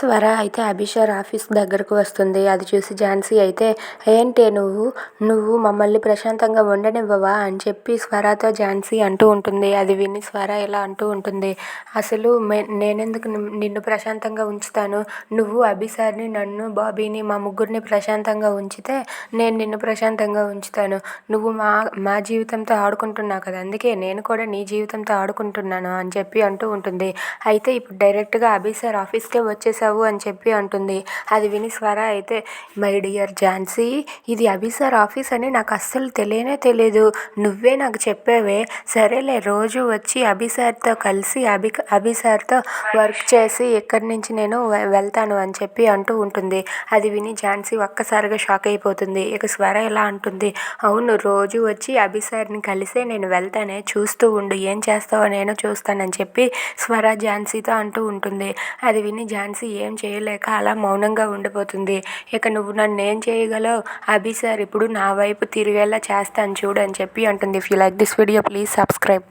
స్వర అయితే అభిషర్ ఆఫీస్ దగ్గరకు వస్తుంది. అది చూసి ఝాన్సీ అయితే ఏంటే నువ్వు? నువ్వు మమ్మల్ని ప్రశాంతంగా ఉండనివ్వవా? అని చెప్పి స్వరతో ఝాన్సీ అంటూ ఉంటుంది. అది విని స్వర ఇలా అంటూ ఉంటుంది. అసలు నేనెందుకు నిన్ను ప్రశాంతంగా ఉంచుతాను? నువ్వు అభిసార్ని నన్ను బాబీని మా ముగ్గురిని ప్రశాంతంగా ఉంచితే నేను నిన్ను ప్రశాంతంగా ఉంచుతాను. నువ్వు మా మా జీవితంతో ఆడుకుంటున్నావు కదా అందుకే నేను కూడా నీ జీవితంతో ఆడుకుంటున్నాను అని చెప్పి అంటూ ఉంటుంది. అయితే ఇప్పుడు డైరెక్ట్గా అభిసార్ ఆఫీస్కే వచ్చేసావు అని చెప్పి అంటుంది. అది విని స్వర అయితే మై డియర్ ఝాన్సీ ఇది అభిసార్ ఆఫీస్ అని నాకు అస్సలు తెలియనే తెలియదు నువ్వే నాకు చెప్పావే. సరేలే రోజు వచ్చి అభిసార్తో కలిసి అభి అభిసార్తో వర్క్ చేసి ఇక్కడి నుంచి నేను వె- వెళ్తాను అని చెప్పి అంటూ ఉంటుంది. అది విని ఝాన్సీ ఒక్కసారిగా షాక్ అయిపోతుంది. ఇక స్వర ఎలా అంటుంది. అవును రోజు వచ్చి అభిసార్ని కలిసే నేను వెళ్తానే. చూస్తూ ఉండు. ఏం చేస్తావో నేను చూస్తానని చెప్పి స్వర ఝాన్సీతో అంటూ ఉంటుంది. అది విని ఝాన్సీ ఏం చేయలేక అలా మౌనంగా ఉండిపోతుంది. ఇక నువ్వు నన్ను ఏం చేయగలవు? అభి సార్ ఇప్పుడు నా వైపు తిరిగేలా చేస్తాను చూడు అని చెప్పి అంటుంది. If you like this video please subscribe